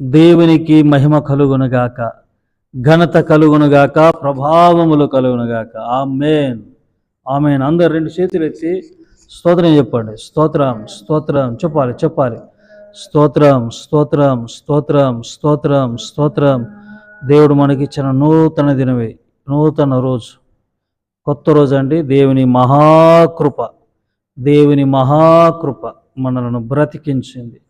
దేవునికి మహిమ కలుగునుగాక ఘనత కలుగునుగాక ప్రభావములు కలుగునుగాక. ఆమెన్. ఆమెన్. అందరు రెండు చేతులు ఎత్తి స్తోత్రం చెప్పండి. స్తోత్రం స్తోత్రం చెప్పాలి చెప్పాలి. స్తోత్రం స్తోత్రం స్తోత్రం స్తోత్రం స్తోత్రం. దేవుడు మనకిచ్చిన నూతన దినమే నూతన రోజు. కొత్త రోజు అండి. దేవుని మహాకృప దేవుని మహాకృప మనలను బ్రతికించింది.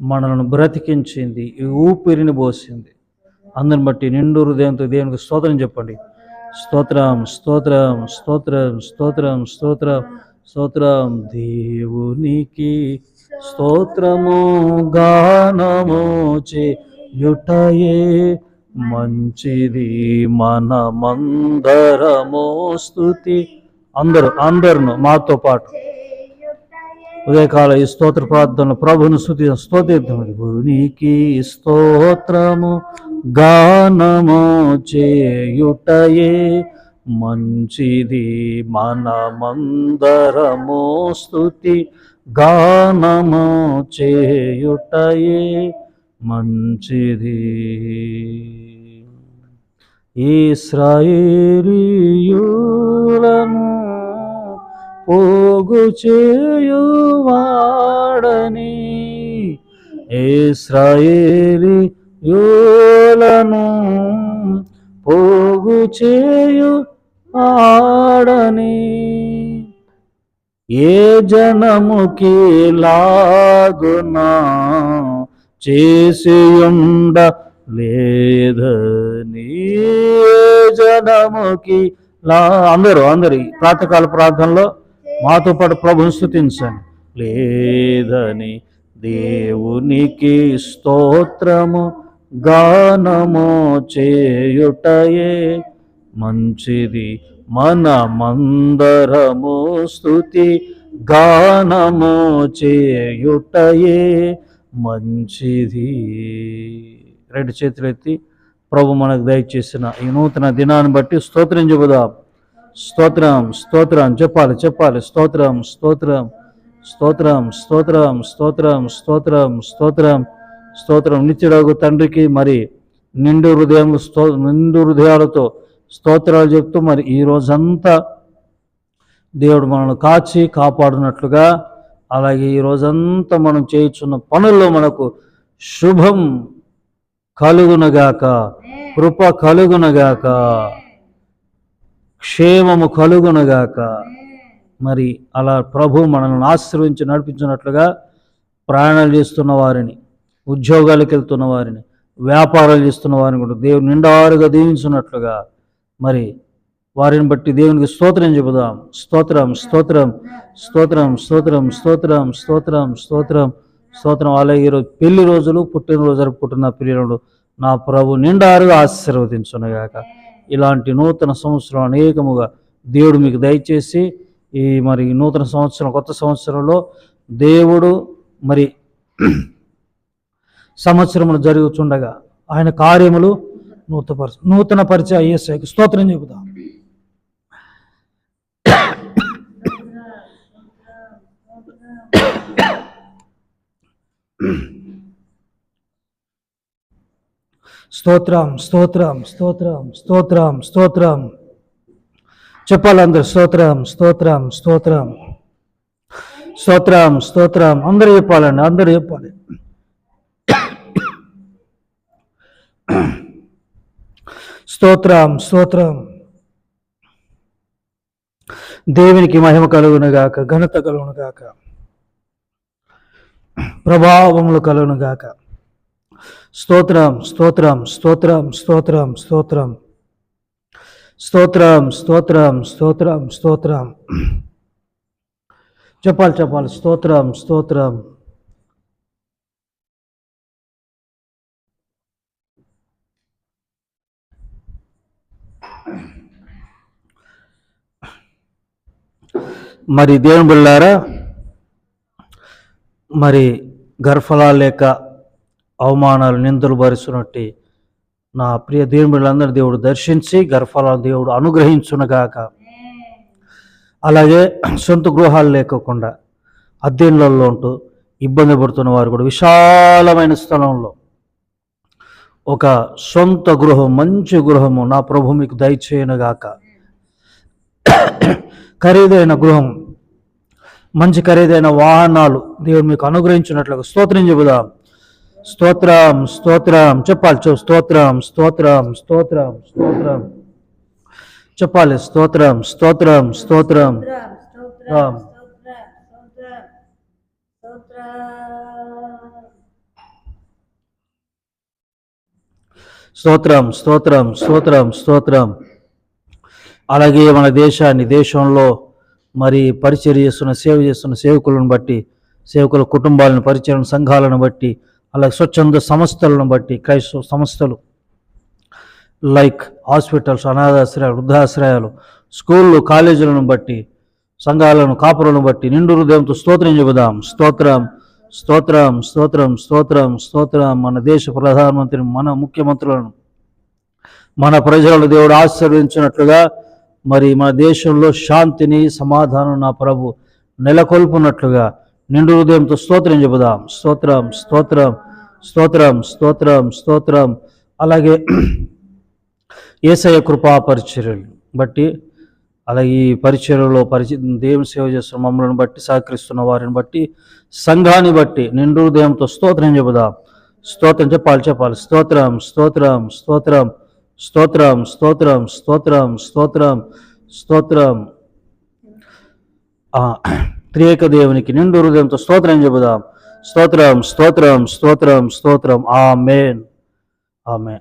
మనల్ని బ్రతికించింది ఊపిరిని పోసింది. అందరిని బట్టి నిండు హృదయంతో దేవునికి స్తోత్రం చెప్పండి. స్తోత్రం స్తోత్రం స్తోత్రం స్తోత్రం స్తోత్రం స్తోత్రం. దేవునికి స్తోత్రము గానము చేయుటయే మంచిది మనమందరము స్థుతి అందరూ అందరును మాతో పాటు. ఉదయకాల ఈ స్తోత్ర ప్రార్థనలు ప్రభును స్థుతి స్తోత్రం భూనికి స్తోత్రము గానము చేయుటయే మంచిది. మనమందరము స్థుతి గానము చేయుటయే మంచిది. ఇస్రాయేలీయులను పోగు చేయువాడని ఇస్రాయేలి యోలను పోగు చేయు ఆడని ఏ జనముకి లాగునా చేసి ఉండ లేదని జనముకి లా అందరూ అందరి ప్రాతకాల ప్రార్థనలో మాతో పాటు ప్రభుని స్థుతించండి లేదని దేవునికి స్తోత్రము గానము చేయుటయే మంచిది. మన మందరము స్థుతి గానము చేయుటయే మంచిది. రెండు చేతులు ఎత్తి ప్రభు మనకు దయచేసిన ఈ నూతన దినాన్ని బట్టి స్తోత్రం చెబుదాం. స్తోత్రం స్తోత్రం చెప్పాలి చెప్పాలి. స్తోత్రం స్తోత్రం స్తోత్రం స్తోత్రం స్తోత్రం స్తోత్రం స్తోత్రం. స్తోత్రం నిత్యుడగు తండ్రికి మరి నిండు హృదయం స్తో నిండు హృదయాలతో స్తోత్రాలు చెప్తూ మరి ఈ రోజంతా దేవుడు మనల్ని కాచి కాపాడునట్లుగా అలాగే ఈ రోజంతా మనం చేయించున్న పనుల్లో మనకు శుభం కలుగునగాక కృప కలుగునగాక. క్షేమము కలుగునగాక. మరి అలా ప్రభు మనల్ని ఆశ్రయించి నడిపించినట్లుగా ప్రయాణాలు చేస్తున్న వారిని ఉద్యోగాలకు వెళ్తున్న వారిని వ్యాపారాలు చేస్తున్న వారిని కూడా దేవుని నిండారుగా దీవించున్నట్లుగా మరి వారిని బట్టి దేవునికి స్తోత్రం చెబుదాం. స్తోత్రం స్తోత్రం స్తోత్రం స్తోత్రం స్తోత్రం స్తోత్రం స్తోత్రం స్తోత్రం. అలాగే ఈరోజు పెళ్ళి రోజులు పుట్టినరోజు జరుపుకుంటున్న పిల్లలు నా ప్రభు నిండారుగా ఆశీర్వదించునగాక. ఇలాంటి నూతన సంవత్సరం అనేకముగా దేవుడు మీకు దయచేసి ఈ మరి నూతన సంవత్సరం కొత్త సంవత్సరంలో దేవుడు మరి సంవత్సరములు జరుగుతుండగా ఆయన కార్యములు నూతపరచ నూతన పరిచయ అయ్యేసాయికి స్తోత్రం చెబుదాం స్తోత్రం స్తోత్రం స్తోత్రం స్తోత్రం స్తోత్రం. చెప్పాలందరు స్తోత్రం స్తోత్రం స్తోత్రం. స్తోత్రం స్తోత్రం. అందరూ చెప్పాలండి అందరూ చెప్పాలి. స్తోత్రం స్తోత్రం. దేవునికి మహిమ కలుగునుగాక ఘనత కలుగునుగాక ప్రభావములు కలుగునుగాక స్తోత్రం స్తోత్రం స్తోత్రం స్తోత్రం స్తోత్రం స్తోత్రం స్తోత్రం స్తోత్రం స్తోత్రం చెప్పాలి చెప్పాలి స్తోత్రం స్తోత్రం మరి దేవుని బిళ్ళారా? మరి గర్భఫలాలు లేక అవమానాలు నిందలు భరిస్తున్నట్టు నా ప్రియ దేవుని దేవుడు దర్శించి గర్భాలను దేవుడు అనుగ్రహించునగాక. అలాగే సొంత గృహాలు లేకోకుండా అద్దెన్లలో ఉంటూ ఇబ్బంది పడుతున్న వారు కూడా విశాలమైన స్థలంలో ఒక సొంత గృహం మంచి గృహము నా ప్రభు మీకు దయచేయనుగాక. ఖరీదైన గృహం మంచి ఖరీదైన వాహనాలు దేవుడు మీకు అనుగ్రహించినట్లుగా స్తోత్రం చెబుదాం. స్తోత్రం స్తోత్రం. చెప్పాలి చూ స్తోత్రం స్తోత్రం స్తోత్రం స్తోత్రం. చెప్పాలి స్తోత్రం స్తోత్రం స్తోత్రం. స్తోత్రం స్తోత్రం స్తోత్రం స్తోత్రం అలాగే మన దేశాన్ని దేశంలో మరి పరిచయం చేస్తున్న సేవ చేస్తున్న సేవకులను బట్టి సేవకుల కుటుంబాలను పరిచయం సంఘాలను బట్టి అలాగే స్వచ్ఛంద సంస్థలను బట్టి క్రైస్తవ సంస్థలు లైక్ హాస్పిటల్స్ అనాథాశ్రయాలు వృద్ధాశ్రయాలు స్కూళ్ళు కాలేజీలను బట్టి సంఘాలను కాపులను బట్టి నిండు హృదయంతో స్తోత్రం చెబుదాం. స్తోత్రం స్తోత్రం స్తోత్రం స్తోత్రం స్తోత్రం. మన దేశ ప్రధానమంత్రిని మన ముఖ్యమంత్రులను మన ప్రజలను దేవుడు ఆశీర్వదించినట్లుగా మరి మన దేశంలో శాంతిని సమాధానం నా ప్రభు నెలకొల్పునట్లుగా నిండు హృదయంతో స్తోత్రం చెబుదాం. స్తోత్రం స్తోత్రం స్తోత్రం స్తోత్రం స్తోత్రం. అలాగే ఏసయ కృపా పరిచర్యలు బట్టి అలాగే ఈ పరిచర్యలో పరిచ దేవుని సేవ చేస్తున్న మమ్మల్ని బట్టి సహకరిస్తున్న వారిని బట్టి సంఘాన్ని బట్టి నిండు హృదయంతో స్తోత్రం చెబుదాం. స్తోత్రం చెప్పాలి చెప్పాలి. స్తోత్రం స్తోత్రం స్తోత్రం స్తోత్రం స్తోత్రం స్తోత్రం స్తోత్రం స్తోత్రం. త్రియేక దేవునికి నిండు హృదయంతో స్తోత్రం చెబుదాం. స్తోత్రం స్తోత్రం స్తోత్రం స్తోత్రం. ఆ మేన్ ఆమె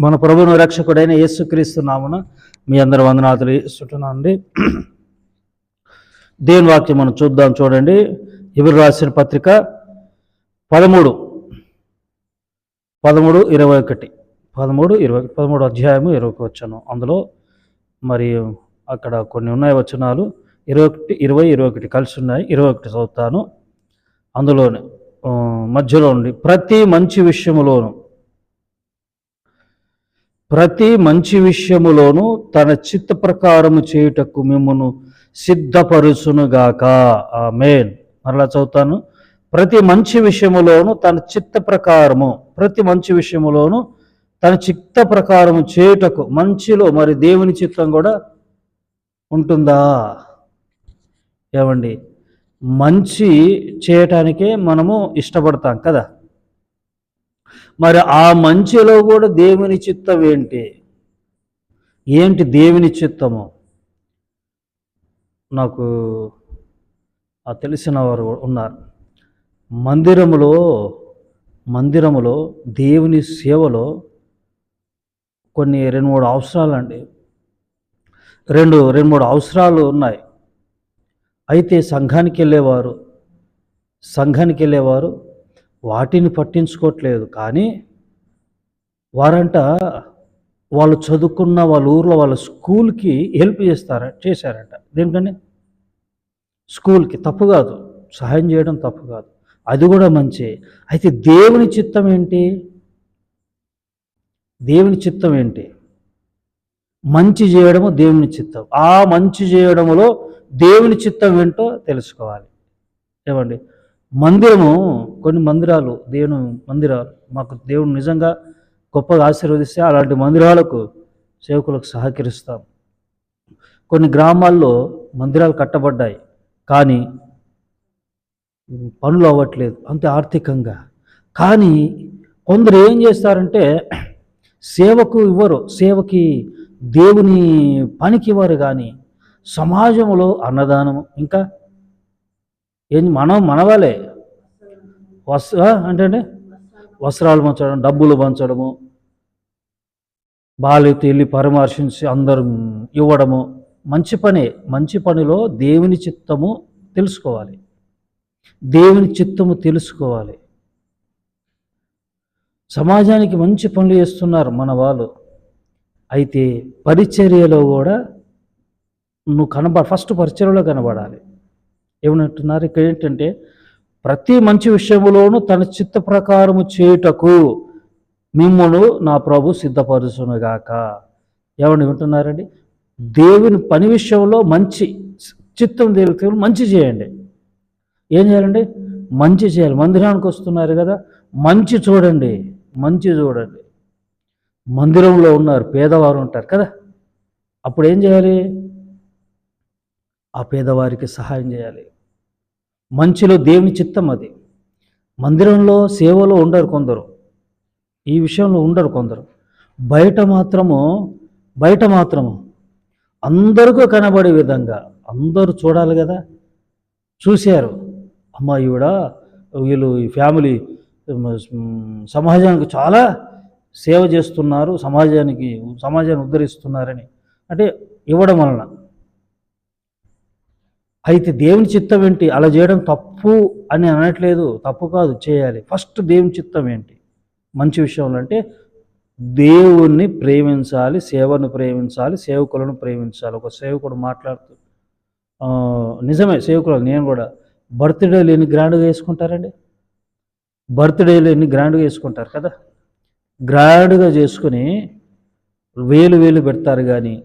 మన ప్రభును రక్షకుడైన యేసుక్రీస్తున్నామున మీ అందరి వందనాథులు ఇస్తున్నానండి దేవుని వాక్యం మనం చూద్దాం చూడండి. ఎవరు రాసిన పత్రిక పదమూడు. పదమూడు ఇరవై ఒకటి. పదమూడు ఇరవై పదమూడు అధ్యాయము ఇరవై ఒకటి వచ్చాను అందులో మరి అక్కడ కొన్ని ఉన్నాయి వచనాలు. ఇరవై ఒకటి ఇరవై ఇరవై ఒకటి కలిసి ఉన్నాయి. ఇరవై ఒకటి చదువుతాను. అందులోనే మధ్యలో ఉండి ప్రతి మంచి విషయములోను ప్రతి మంచి విషయములోను తన చిత్త ప్రకారము చేయుటకు మిమ్మను సిద్ధపరుచునుగాక. ఆ మేన్ మరలా చదువుతాను. ప్రతి మంచి విషయములోను తన చిత్త ప్రకారము ప్రతి మంచి విషయములోను తన చిత్త ప్రకారము చేయుటకు మంచిలో మరి దేవుని చిత్తం కూడా ఉంటుందా? ఏమండి? మంచి చేయటానికే మనము ఇష్టపడతాం కదా? మరి ఆ మంచిలో కూడా దేవుని చిత్తం ఏంటి? ఏంటి దేవుని చిత్తము? నాకు తెలిసిన వారు ఉన్నారు. మందిరములో మందిరములో దేవుని సేవలో కొన్ని రెండు మూడు అవసరాలండి. రెండు రెండు మూడు అవసరాలు ఉన్నాయి. అయితే సంఘానికి వెళ్ళేవారు సంఘానికి వెళ్ళేవారు. వాటిని పట్టించుకోవట్లేదు. కానీ వారంట వాళ్ళు చదువుకున్న వాళ్ళ ఊర్లో వాళ్ళ స్కూల్కి హెల్ప్ చేస్తారా చేశారంట. దేనికని? స్కూల్కి. తప్పు కాదు. సహాయం చేయడం తప్పు కాదు. అది కూడా మంచి. అయితే దేవుని చిత్తం ఏంటి? దేవుని చిత్తం ఏంటి? మంచి చేయడము దేవుని చిత్తం. ఆ మంచి చేయడములో దేవుని చిత్తం ఏంటో తెలుసుకోవాలి. ఏమండి? మందిరము కొన్ని మందిరాలు దేవుని మందిరాలు మాకు దేవుడు నిజంగా గొప్పగా ఆశీర్వదిస్తే అలాంటి మందిరాలకు సేవకులకు సహకరిస్తాం. కొన్ని గ్రామాల్లో మందిరాలు కట్టబడ్డాయి. కానీ పనులు అవ్వట్లేదు అంతే ఆర్థికంగా. కానీ కొందరు ఏం చేస్తారంటే సేవకు ఇవ్వరు సేవకి దేవుని పనికి ఇవ్వరు కానీ సమాజంలో అన్నదానము. ఇంకా ఏం మనం మనవాలే వస్ అంటే వస్త్రాలు పంచడం డబ్బులు పంచడము. బాలితో వెళ్ళి పరామర్శించి అందరం ఇవ్వడము. మంచి పనే. మంచి పనిలో దేవుని చిత్తము తెలుసుకోవాలి. దేవుని చిత్తము తెలుసుకోవాలి. సమాజానికి మంచి పనులు చేస్తున్నారు మన వాళ్ళు అయితే పరిచర్యలో కూడా నువ్వు కనబడ ఫస్ట్ పరిచయంలో కనబడాలి. ఏమంటున్నారు ఇక్కడ ఏంటంటే ప్రతి మంచి విషయంలోనూ తన చిత్త ప్రకారము చేయుటకు మిమ్మల్ని నా ప్రభు సిద్ధపరుచునుగాక ఏమని వింటున్నారండి? దేవుని పని విషయంలో మంచి చిత్తం దేవుని మంచి చేయండి. ఏం చేయాలండి? మంచి చేయాలి. మందిరానికి వస్తున్నారు కదా? మంచి చూడండి. మంచి చూడండి. మందిరంలో ఉన్నారు పేదవారు ఉంటారు కదా? అప్పుడు ఏం చేయాలి? ఆ పేదవారికి సహాయం చేయాలి. మంచిలో దేవుని చిత్తం అది. మందిరంలో సేవలో ఉండరు కొందరు. ఈ విషయంలో ఉండరు కొందరు. బయట మాత్రము బయట మాత్రము అందరికీ కనబడే విధంగా అందరూ చూడాలి కదా. చూశారు. అమ్మ ఈవిడ వీళ్ళు ఈ ఫ్యామిలీ సమాజానికి చాలా సేవ చేస్తున్నారు. సమాజానికి సమాజాన్ని ఉద్ధరిస్తున్నారని. అంటే ఇవ్వడం వలన. అయితే దేవుని చిత్తం ఏంటి? అలా చేయడం తప్పు అని అనట్లేదు. తప్పు కాదు చేయాలి. ఫస్ట్ దేవుని చిత్తం ఏంటి? మంచి విషయంలో అంటే దేవుణ్ణి ప్రేమించాలి సేవను ప్రేమించాలి సేవకులను ప్రేమించాలి. ఒక సేవకుడు మాట్లాడుతూ నిజమే సేవకులు నేను కూడా. బర్త్డేలు ఎన్ని గ్రాండ్గా వేసుకుంటారండి బర్త్డేలు ఎన్ని గ్రాండ్గా వేసుకుంటారు కదా? గ్రాండ్గా చేసుకుని వేలు వేలు పెడతారు కానీ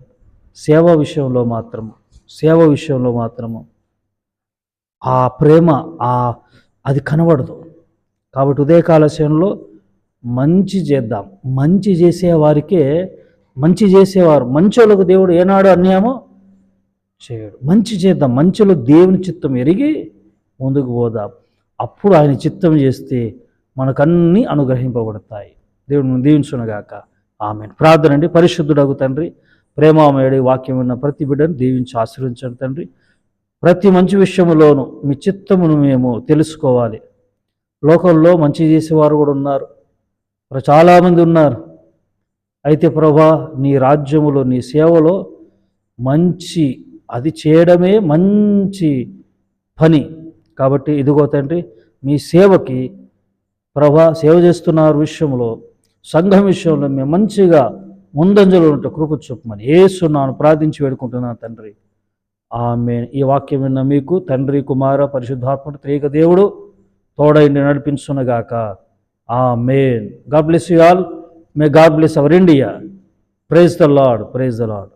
సేవ విషయంలో మాత్రము సేవ విషయంలో మాత్రము ఆ ప్రేమ ఆ అది కనబడదు. కాబట్టి ఉదయకాల సమయంలో మంచి చేద్దాం. మంచి చేసేవారికే మంచి చేసేవారు మంచోళ్ళకు దేవుడు ఏనాడు అన్యాయమో చేయడు. మంచి చేద్దాం. మంచిలో దేవుని చిత్తం ఎరిగి ముందుకు పోదాం. అప్పుడు ఆయన చిత్తం చేస్తే మనకన్నీ అనుగ్రహింపబడతాయి. దేవుడు దీవించునగాక. ఆమె ప్రార్థన అండి పరిశుద్ధుడగు తండ్రి ప్రేమామయుడి వాక్యం ఉన్న ప్రతి బిడ్డను దీవించి ఆశ్రయించండి తండ్రి. ప్రతి మంచి విషయంలోనూ మీ చిత్తమును మేము తెలుసుకోవాలి. లోకంలో మంచి చేసేవారు కూడా ఉన్నారు. చాలామంది ఉన్నారు. అయితే ప్రభా నీ రాజ్యములో నీ సేవలో మంచి అది చేయడమే మంచి పని. కాబట్టి ఇదిగో తండ్రి మీ సేవకి ప్రభా సేవ చేస్తున్నారు విషయంలో సంఘం విషయంలో మేము మంచిగా ముందంజలో ఉంటే కృప చూపమని ఏసున్నాను ప్రార్థించి వేడుకుంటున్నాను తండ్రి. ఆమె ఈ వాక్యం విన్న మీకు తండ్రి కుమార పరిశుద్ధాత్మ త్రేక దేవుడు తోడైండి నడిపించునగాక. Amen God bless you all may God bless our India praise the lord praise the lord